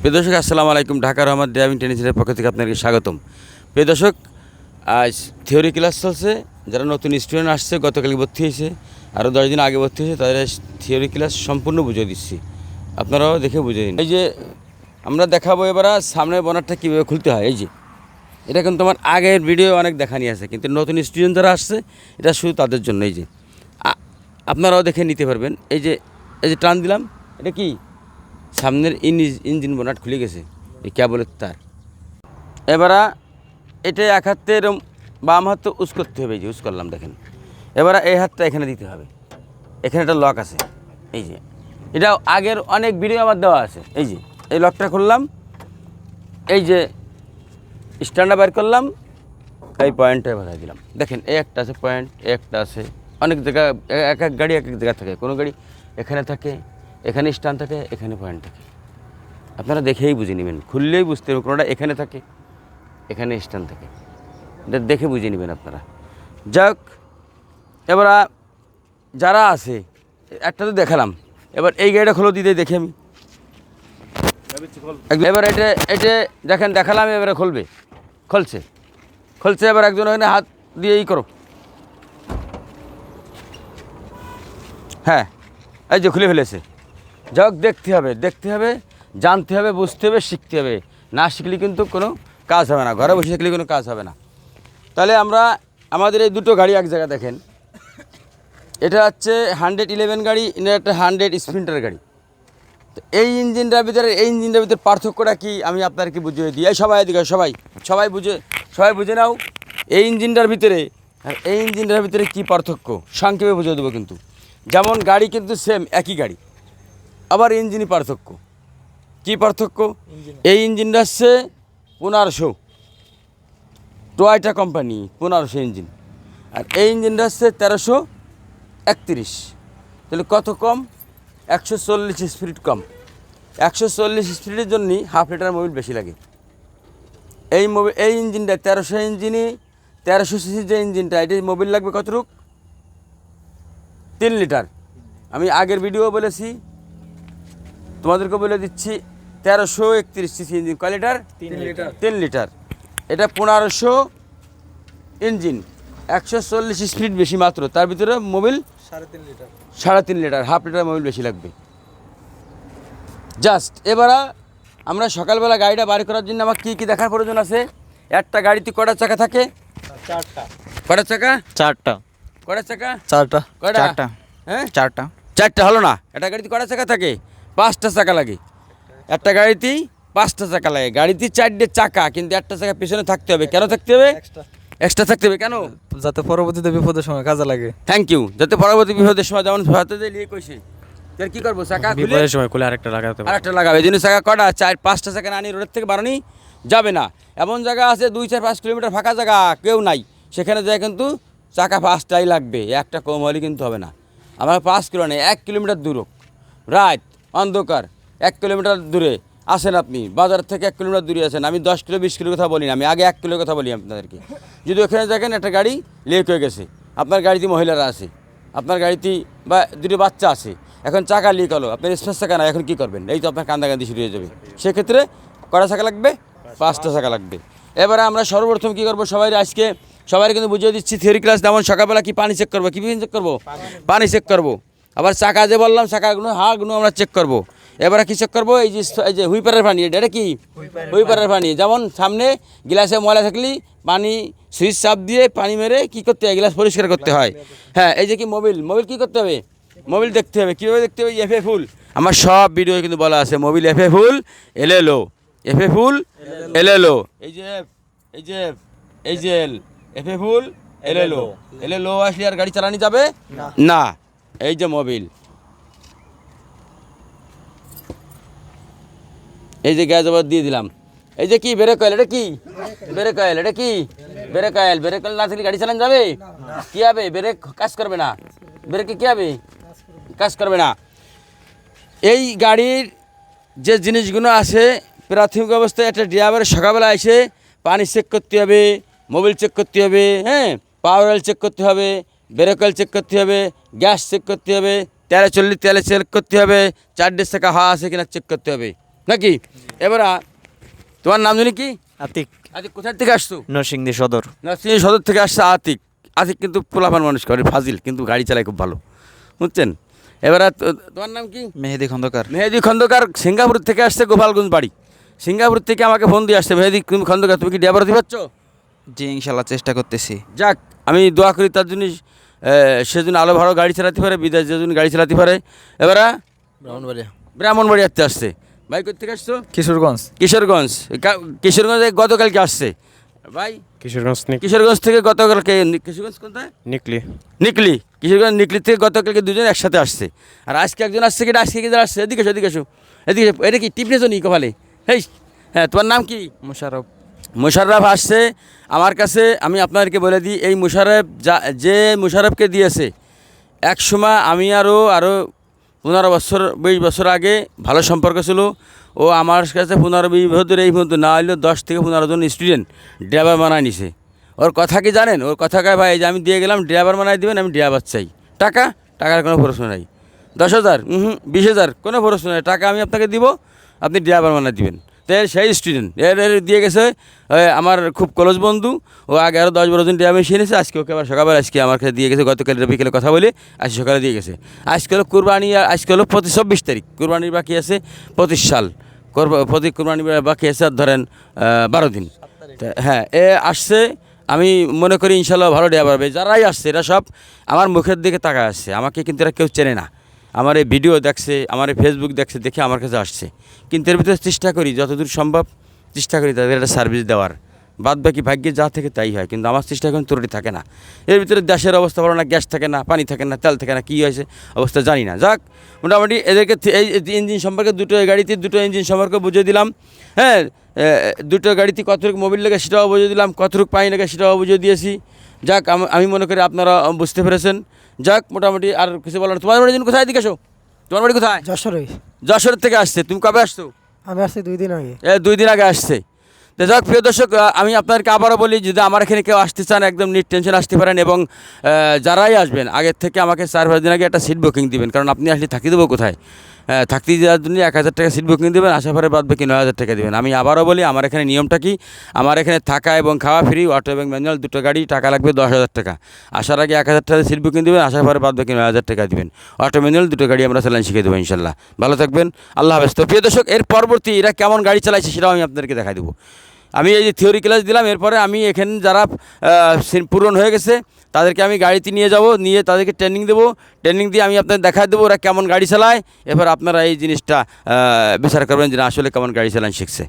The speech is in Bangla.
প্রিয় দর্শক, আসসালামু আলাইকুম। ঢাকা রহমান ড্রাইভিং টেনিসের পক্ষ থেকে আপনাকে স্বাগতম। প্রিয় দর্শক, আজ থিওরি ক্লাস চলছে। যারা নতুন স্টুডেন্ট আসছে গতকাল ভর্তি হয়েছে, আরও দশ দিন আগে ভর্তি হয়েছে, তাদের থিওরি ক্লাস সম্পূর্ণ বুঝিয়ে দিচ্ছি। আপনারাও দেখে বুঝে নিন। এই যে আমরা দেখাবো এবার সামনের বনারটা কীভাবে খুলতে হয়। এই যে, এটা কিন্তু আমার আগের ভিডিও অনেক দেখানি আছে, কিন্তু নতুন স্টুডেন্ট যারা আসছে, এটা শুধু তাদের জন্য। এই যে আপনারাও দেখে নিতে পারবেন। এই যে এই যে টান দিলাম, এটা কি? সামনের ইঞ্জিন ইঞ্জিন বোনাট খুলে গেছে, এই ক্যাবলের তার। এবারা এটা এক হাতে এরম বাম হাত তো উস করতে হবে, এই যে উস করলাম, দেখেন। এবারে এই হাতটা এখানে দিতে হবে। এখানে একটা লক আছে, এই যে। এটা আগের অনেক ভিডিও আমার দেওয়া আছে, এই যে। এই লকটা খুললাম, এই যে স্ট্যান্ডার বের করলাম, এই পয়েন্টটা বাধাই দিলাম। দেখেন, এই একটা আছে পয়েন্ট একটা আছে। অনেক জায়গা, এক এক গাড়ি এক এক জায়গা থাকে, কোনো গাড়ি এখানে থাকে এখানে স্ট্যান্ড থাকে, এখানে পয়েন্ট থাকে। আপনারা দেখেই বুঝে নেবেন, খুললেই বুঝতে হবে, কোনোটা এখানে থাকে, এখানে স্ট্যান্ড থাকে। এটা দেখে বুঝে নেবেন আপনারা। যাক, এবার যারা আছে, একটা তো দেখালাম, এবার এই গাড়িটা খোলো দিতে, দেখি আমি। এবার এটা এটা দেখেন, দেখালাম, এবারে খুলবে। খুলছে। খুলছে, এবার একজন ওখানে হাত দিয়ে ই করো। হ্যাঁ এই যে খুলে ফেলেছে। যাক, দেখতে হবে দেখতে হবে, জানতে হবে, বুঝতে হবে, শিখতে হবে। না শিখলে কিন্তু কোনো কাজ হবে না, ঘরে বসে থাকলে কোনো কাজ হবে না। তাহলে আমরা, আমাদের এই দুটো গাড়ি এক জায়গায় দেখেন। এটা হচ্ছে হান্ড্রেড ইলেভেন গাড়ি, এটা একটা হান্ড্রেড স্প্রিন্টার গাড়ি। তো এই ইঞ্জিনটার ভিতরে, এই ইঞ্জিনটার ভিতরে পার্থক্যটা কি, আমি আপনাদেরকে বুঝিয়ে দিই। এই সবাই এদিকে, সবাই সবাই বুঝে সবাই বুঝে নাও। এই ইঞ্জিনটার ভিতরে, এই ইঞ্জিনটার ভিতরে কি পার্থক্য? সংক্ষেপে বুঝিয়ে দেবো কিন্তু। যেমন গাড়ি কিন্তু সেম একই গাড়ি। আবার ইঞ্জিনই পার্থক্য। কি পার্থক্য? এই ইঞ্জিনটা হচ্ছে পনেরোশো। টোয়াইটা কোম্পানি পনেরোশো ইঞ্জিন। আর এই ইঞ্জিনটা হচ্ছে তেরোশো একত্রিশ। তাহলে কত কম? একশো চল্লিশ স্পিড কম। একশো চল্লিশ স্পিডের জন্যই হাফ লিটার মোবিল বেশি লাগে। এই মোবিল এই ইঞ্জিনটা তেরোশো ইঞ্জিনই তেরোশো সিসির যে ইঞ্জিনটা এটি মোবিল লাগবে কতটুক? তিন লিটার। আমি আগের ভিডিও বলেছি তোমাদেরকে বলে দিচ্ছি তেরোশো একত্রিশ সিসি ইঞ্জিন কয় লিটার তিন লিটার। তিন লিটার। এটা পনেরোশো ইঞ্জিন একশো চল্লিশ স্পিড বেশি মাত্র তার ভিতরে মোবিল সাড়ে তিন লিটার। সাড়ে তিন লিটার হাফ লিটার মোবিল বেশি লাগবে। জাস্ট এবার আমরা সকালবেলা গাড়িটা বাড়ি করার জন্য আমার কী কী দেখার প্রয়োজন আছে? একটা গাড়িতে কটা চাকা থাকে? চারটা। কটা চাকা? চারটা। কটা চাকা? চারটা। কটা? চারটা। হ্যাঁ? চারটা। চারটা হলো না। একটা গাড়িতে কটা চাকা থাকে? পাঁচটা চাকা লাগে। একটা গাড়িতেই পাঁচটা চাকা লাগে। গাড়িতে চারটে চাকা কিন্তু একটা চাকা পিছনে থাকতে হবে। কেন থাকতে হবে? এক্সট্রা এক্সট্রা থাকতে হবে। কেন? যাতে পরবর্তীতে বিপদের সময় কাজে লাগে। থ্যাংক ইউ যাতে পরবর্তী বিপদের সময় যেমন হাতে নিয়ে কইছে তার কি করব? চাকা বিপদের সময় খুলে আরেকটা লাগাতে আর একটা লাগাবে। জন্য চাকা কটা? চার পাঁচটা চাকা না নিয়ে রোডের থেকে বাড়ানি যাবে না। এমন জায়গা আছে দুই চার পাঁচ কিলোমিটার ফাঁকা জায়গা কেউ নাই। সেখানে যায় কিন্তু চাকা পাঁচটাই লাগবে। একটা কম হলে কিন্তু হবে না। আমরা পাঁচ কিলো নেই এক কিলোমিটার দূর রাত অন্ধকার। এক কিলোমিটার দূরে। আসেন আপনি। বাজার থেকে এক কিলোমিটার দূরে আছেন আমি দশ কিলো, বিশ কিলো কথা বলি না আমি আগে এক কিলোর কথা বলি আপনাদেরকে। যদি ওখানে দেখেন একটা গাড়ি লেক হয়ে গেছে। আপনার গাড়িতে মহিলারা আছে। আপনার গাড়িতে বা দুটো বাচ্চা আছে। এখন চাকা লিক হলো। আপনার স্পেস চাকা না, এখন কি করবেন? এই তো আপনার কান্দাকান্দি শুরু হয়ে যাবে। সেক্ষেত্রে কটা চাকা লাগবে? পাঁচটা চাকা লাগবে। এবারে আমরা সর্বপ্রথম কী করব সবাই? আজকে সবাই কিন্তু বুঝিয়ে দিচ্ছি থিওরি ক্লাস যেমন সকালবেলা কি পানি চেক করব? কি চেক করব? পানি চেক করব। আবার চাকা যে বললাম চাকাগুলো হাগুলো আমরা চেক করব। এবারে কি চেক করব? এই যে এই যে হুইপারের পানি এটা এটা কি? হুইপারের পানি। যেমন সামনে গ্লাসে ময়লা থাকলে পানি সুইচ চাপ দিয়ে পানি মেরে কি করতে হয়? গ্লাস পরিষ্কার করতে হয়। হ্যাঁ এই যে কি মোবিল মোবিল কি করতে হবে? মোবিল দেখতে হবে। কীভাবে দেখতে হবে? F A full. আমার সব ভিডিও কিন্তু বলা আছে। Mobil F A full L L F A full L L এই যে এই যে এই যে এল। এফ এ ফুল এল এল এল আসলে আর গাড়ি চালানি যাবে? না। এই যে মোবিল। এই যে গ্যাস আবার দিয়ে দিলাম। এই যে কি ব্রেক অয়েল এটা কি? ব্রেক অয়েল এটা কি? ব্রেক কয়েল ব্রেক কয়েল না থাকলে গাড়ি চালানো যাবে? কি হবে? ব্রেক কাজ করবে না। ব্রেকে কি হবে? কাজ করবে না। এই গাড়ির যে জিনিসগুলো আছে, প্রাথমিক অবস্থায় একটা ড্রাইভার সকালবেলা এসে পানি চেক করতে হবে, মোবিল চেক করতে হবে হ্যাঁ? পাওয়ার অয়েল চেক করতে হবে ব্রেক অয়েল চেক করতে হবে গ্যাস চেক করতে হবে তেলে চল্লিশ তেলে চেক করতে হবে চারটে চাকা হাওয়া আছে কিনা চেক করতে হবে। নাকি? এবার তোমার নাম জানি কি? আতিক। আতিক কোথার থেকে আসছো? নরসিংদী সদর। নরসিংদী সদর থেকে আসছে আতিক। আতিক কিন্তু পোলাপান মানুষ করে ফাজিল কিন্তু গাড়ি চালায় খুব ভালো। বুঝছেন? এবার তোমার নাম কি? মেহেদি খন্দকার। মেহেদি খন্দকার সিঙ্গাপুর থেকে আসছে গোপালগঞ্জ বাড়ি। সিঙ্গাপুর থেকে আমাকে ফোন দিয়ে আসছে মেহেদি তুমি খন্দকার তুমি কি ড্রাইভার দিতে পারছ? জি ইনশাল্লাহ চেষ্টা করতেছি। যাক আমি দোয়া করি তার জন্য সেজন্য আলো ভালো গাড়ি চালাতে পারে বিদেশ যেজন গাড়ি চালাতে পারে। এবার ব্রাহ্মণবাড়িয়া। ব্রাহ্মণবাড়ি আসতে আসছে। ভাই কোথেকে আসছো? কিশোরগঞ্জ। কিশোরগঞ্জ। কিশোরগঞ্জে গতকালকে আসছে। ভাই কিশোরগঞ্জ কিশোরগঞ্জ থেকে গতকালকে কিশোরগঞ্জ কোনটায়? নিকলি। নিকলি। কিশোরগঞ্জ নিকলি থেকে গতকালকে দুজন একসাথে আসছে। আর আজকে একজন আসছে কি আজকে কি আসছে? এদিকে এসো এদিকে এসো। এদিকে এটা কি টিপনেছ নি কপালে। হেই হ্যাঁ তোমার নাম কি? মুশারফ। মুশাররফ আসছে, আমার কাছে আমি আপনাদেরকে বলে দিই, এই মুশারফ যা, যে মুশারফকে দিয়েছে, এক সময় আমি আরও আরও পনেরো বছর, বিশ বছর আগে ভালো সম্পর্ক ছিল। ও আমার কাছে পনেরো বিশ বছর এই পর্যন্ত না হলেও দশ থেকে পনেরো জন স্টুডেন্ট ড্রাইভার বানায় নিছে। ওর কথা কি জানেন? ওর কথা কয়, ভাই যে আমি দিয়ে গেলাম ড্রাইভার বানাই দেবেন, আমি ড্রাইভার চাই। টাকা? টাকার কোনো প্রশ্ন নাই। দশ হাজার? হুম হুম বিশ হাজার? কোনো প্রশ্ন নাই। টাকা আমি আপনাকে দিব, আপনি ড্রাইভার বানায় দিবেন। তো এর সেই স্টুডেন্ট এর এর দিয়ে গেছে আমার খুব ক্লোজ বন্ধু। ও আগে আরও দশ বারো জন ড্রাইভার শিখেছে আজকে ওকে আবার সকালবেলা আজকে আমার কাছে দিয়ে গেছে গতকাল বিকেলে কথা বলে আজ সকালে দিয়ে গেছে। আজকে হলো কুরবানি আজকে হলো প্রতি চব্বিশ তারিখ। কুরবানির বাকি আছে পঁচিশ সাল। প্রতি কুরবানি বাকি আছে আর ধরেন বারো দিন। হ্যাঁ এ আসছে আমি মনে করি ইনশাল্লাহ ভালো ড্রাইভার হবে। যারাই আসছে এরা সব আমার মুখের দিকে তাকায় আসছে। আমাকে কিন্তু এরা কেউ চেনে না। আমার এই ভিডিও দেখছে, আমার এই ফেসবুক দেখছে, দেখে আমার কাছে আসছে। কিন্তু এর ভিতরে চেষ্টা করি, যতদূর সম্ভব চেষ্টা করি তাদের একটা সার্ভিস দেওয়ার। বাদ বাকি ভাগ্যে যা থেকে তাই হয়, কিন্তু আমার চেষ্টা এখন ত্রুটি থাকে না। এর ভিতরে দেশের অবস্থা ভালো না, গ্যাস থাকে না, পানি থাকে না, তেল থাকে না, কী হয়েছে অবস্থা জানি না। যাক, মোটামুটি এদেরকে এই ইঞ্জিন সম্পর্কে দুটো গাড়িতে দুটো ইঞ্জিন সম্পর্কে বুঝিয়ে দিলাম। হ্যাঁ দুটো গাড়িতে কতটুকু মোবিল লেগে সেটাও বুঝিয়ে দিলাম, কতটুকু পানি লেগে সেটাও বুঝিয়ে দিয়েছি। যাক আমি মনে করি আপনারা বুঝতে পেরেছেন। যাক মোটামুটি আর কিছু বলার তোমার বাড়ি কোথায়? দিকে আসো তোমার বাড়ি কোথায়? যশোরে যশোর থেকে আসছে। তুমি কবে আসছো? আমি আসছি দুই দিন আগে। এ দুই দিন আগে আসছে। তো যাক প্রিয় দর্শক আমি আপনাদেরকে আবারও বলি যদি আমার এখানে কেউ আসতে চান একদম নিট টেনশন আসতে পারেন এবং যারাই আসবেন আগের থেকে আমাকে চার পাঁচ দিন আগে একটা সিট বুকিং দিবেন। কারণ আপনি আসলে থাকি দেবো কোথায়? থাকতে দেওয়ার জন্য এক হাজার টাকা সিট বুকিং দেবেন, আসার পরে বাদ বাকি নয় হাজার টাকা দেবেন। আমি আবারও বলি, আমার এখানে নিয়মটা কি? আমার এখানে থাকা এবং খাওয়া ফ্রি অটো এবং ম্যানুয়াল দুটো গাড়ি, টাকা লাগবে দশ হাজার টাকা। আসার আগে এক হাজার টাকা সিট বুকিং দেবেন, আসার পরে বাদ বাকি নয় হাজার টাকা দেবেন। অটো ম্যানুয়াল দুটো গাড়ি আমরা চালান শিখে দেবো ইনশাল্লাহ। ভালো থাকবেন, আল্লাহ হাফেজ। তো প্রিয় দর্শক, এর পরবর্তী এরা কেমন গাড়ি চালাইছে সেটাও আমি আপনাদেরকে দেখাই দেবো। আমি এই যে থিওরি ক্লাস দিলাম, এরপরে আমি এখানে যারা পূরণ হয়ে গেছে, তাদেরকে আমি গাড়িতে নিয়ে যাব, নিয়ে তাদেরকে ট্রেনিং দেবো। ট্রেনিং দিয়ে আমি আপনাদের দেখায় দেবো ওরা কেমন গাড়ি চালায়। এবার আপনারা এই জিনিসটা বিচার করবেন যে আসলে কেমন গাড়ি চালান শিখছে।